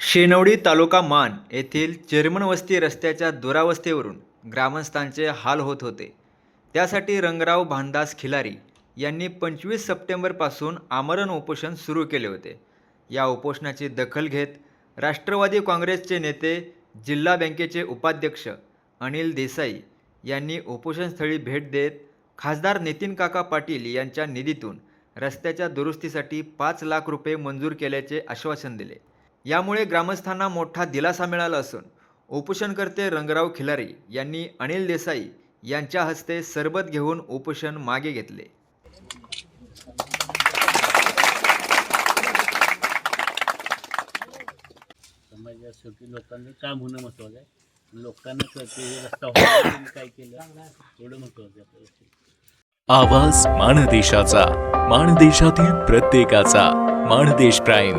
शेनवडी तालुका मान येथील चेरमन वस्ती रस्त्याच्या दुरावस्थेवरून ग्रामस्थांचे हाल होत होते. त्यासाठी रंगराव भानदास खिलारी यांनी पंचवीस सप्टेंबरपासून आमरण उपोषण सुरू केले होते. या उपोषणाची दखल घेत राष्ट्रवादी काँग्रेसचे नेते जिल्हा बँकेचे उपाध्यक्ष अनिल देसाई यांनी उपोषणस्थळी भेट देत खासदार नितीन काका पाटील यांच्या निधीतून रस्त्याच्या दुरुस्तीसाठी पाच लाख रुपये मंजूर केल्याचे आश्वासन दिले. यामुळे ग्रामस्थांना मोठा दिलासा मिळाला असून उपोषणकर्ते रंगराव खिलारी यांनी अनिल देसाई यांच्या हस्ते सरबत घेऊन उपोषण मागे घेतले. समाजात शेवटी लोकांचं काम होणं महत्वाचं आहे. लोकांना कळते रस्ता काय केलं? एवढं महत्वाचं आहे आपल्याला आवाज माणदेशाचा माणदेशातील प्रत्येकाचा माणदेश प्राईम.